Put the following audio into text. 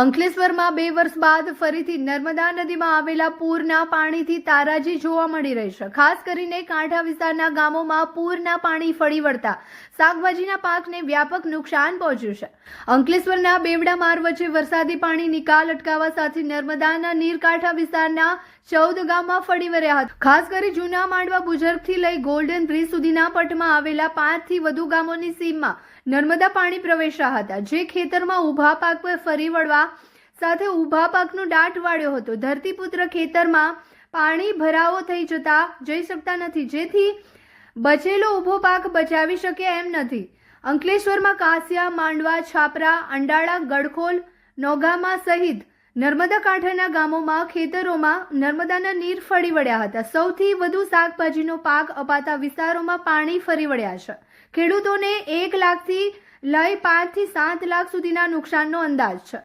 અંકલેશ્વરમાં બે વર્ષ બાદ ફરીથી નર્મદા નદીમાં આવેલા પૂરના પાણીથી તારાજી જોવા મળી રહી છે. ખાસ કરીને કાંઠા વિસ્તારના ગામોમાં પૂરના પાણી ફળી વળતા શાકભાજીના પાકને વ્યાપક નુકસાન પહોંચ્યું છે. અંકલેશ્વરના બેવડા માર્ગ વચ્ચે વરસાદી પાણી નિકાલ અટકાવવા સાથે નર્મદાના નીરકાંઠા વિસ્તારના ચૌદ ગામમાં ફળી વળ્યા હતા. ખાસ કરી જૂના માંડવા બુજર્ગથી લઈ ગોલ્ડન બ્રિજ સુધીના પટમાં આવેલા પાંચથી વધુ ગામોની સીમમાં નર્મદા પાણી પ્રવેશ્યા હતા. જે ખેતરમાં ઊભા પાક પર ફરી વળવા સાથે ઊભા પાકનો દાટ વાળ્યો હતો. ધરતીપુત્ર ખેતરમાં પાણી ભરાવો થઈ જતા જઈ શકતા નથી. જેથી બચેલો ઊભો પાક બચાવી શકે એમ નથી. અંકલેશ્વરમાં કાસિયા, માંડવા, છાપરા, અંડાળા, ગડખોલ, નોગામા સહિત નર્મદા કાંઠાના ગામોમાં, ખેતરોમાં નર્મદાના નીર ફરી વળ્યા હતા. સૌથી વધુ શાકભાજીનો પાક અપાતા વિસ્તારોમાં પાણી ફરી વળ્યા છે. ખેડૂતોને એક લાખથી લઈ પાંચથી સાત લાખ સુધીના નુકસાનનો અંદાજ છે.